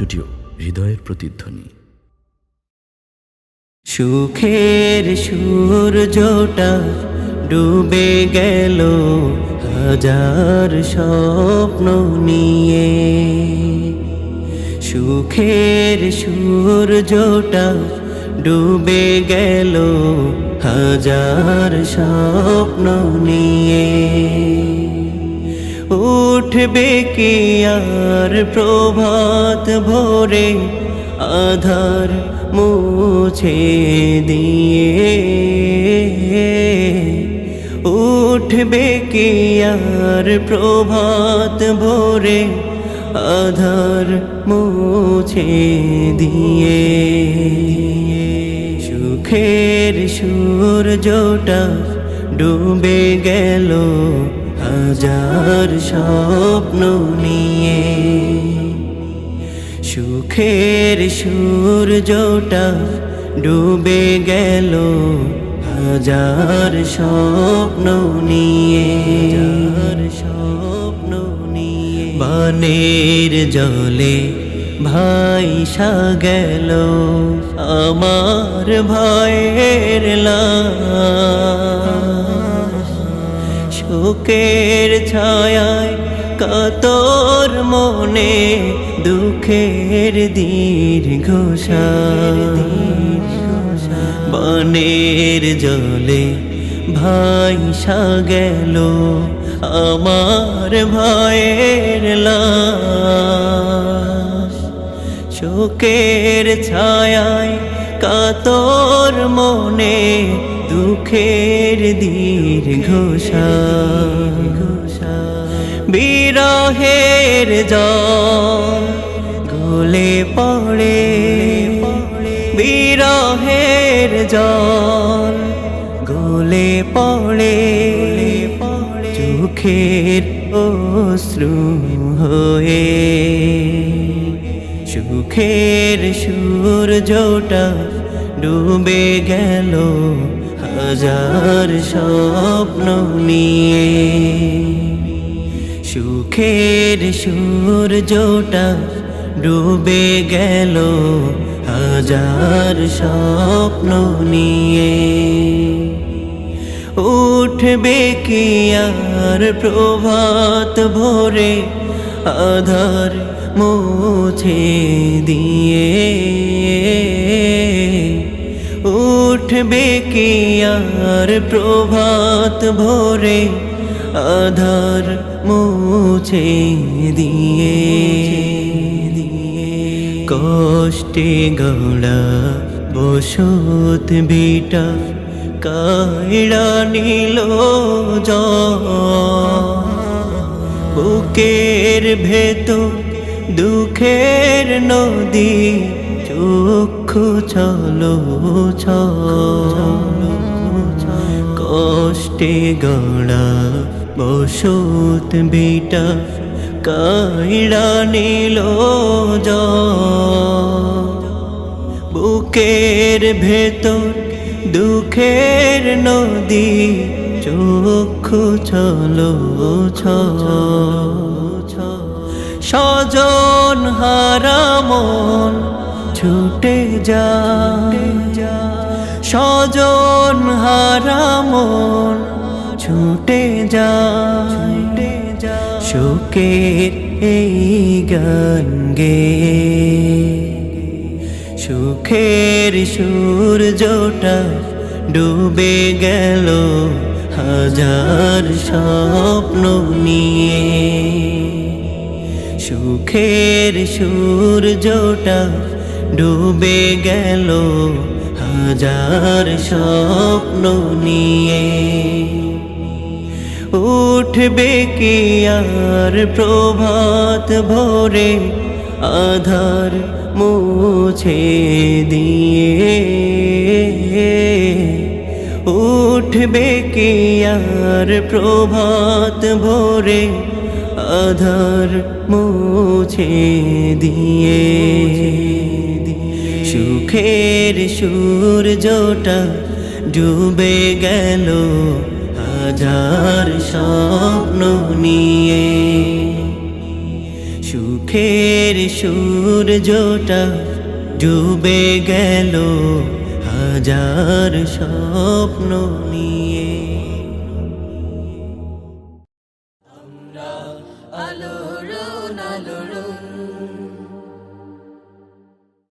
Studio হৃদয়ের প্রতিধ্বনি। সুখের সূর্যটা ডুবে গেল, হাজার স্বপ্ন নিয়ে। সুখের সূর্যটা ডুবে গেল, হাজার স্বপ্ন নিয়ে। উঠবে কি আর প্রভাত ভোরে? আধার মুছে দিয়ে উঠবে কি আর প্রভাত ভোরে? আধার মুছে দিয়ে সুখের সূর্যটা ডুবে গেল হাজার স্বপ্ন নিয়ে। সুখের সূর্যটা ডুবে গেল, হাজার স্বপ্ন নিয়ে। স্বপ্ন নিয়ে। বানের জলে ভাই গেল, আমার ভাইয়ের লাশ। শোকের ছায়ায় কতর মনে দুঃখের দীর্ঘ বনের জলে ভাই গেল আমার ভাইয়ের লাশ। শোকের ছায়ায় কাতর মনে দুঃখের দীর্ঘ বিরহের জল গলে পড়ে। বিরহের জল গলে পড়ে। চোখের অশ্রু হয়ে। সুখের সূর্যটা ডুবে গেল। হাজার স্বপ্ন নিয়ে। সুখের সূর্যটা ডুবে গেল, হাজার স্বপ্ন নিয়ে। উঠবে কি আর প্রভাত ভোরে, আধার মুছে দিয়ে। উঠবে কি আর প্রভাত ভোরে? আধার মুছে দিয়ে দিয়ে কষ্টে গড়া বসত বিটা কাইড়া নীল বুকের ভেতর দুঃখের নদী চক্ষু চলো কষ্টে গড়া বসত বিটা কাইড়া নীল বুকের ভেতর দুঃখের নদী চক্ষু চলো সজন হারামন ছুটে যায় সজন হারামন ছুটে যায় শোকের এই গান গে। সুখের সূর্যটা ডুবে গেল হাজার স্বপ্ন নিয়ে। সুখের সূর্যটা ডুবে গেল হাজার স্বপ্ন নিয়ে। উঠবে কি আর প্রভাত ভোরে আধার মুছে দিয়ে। উঠবে কি আর প্রভাত ভোরে আধার মুছে দিয়ে। সুখের সূর্যটা ডুবে গেল হাজার স্বপ্ন নিয়ে। সুখ সুখের সূর্যটা ডুবে গেল হাজার স্বপ্ন নিয়ে।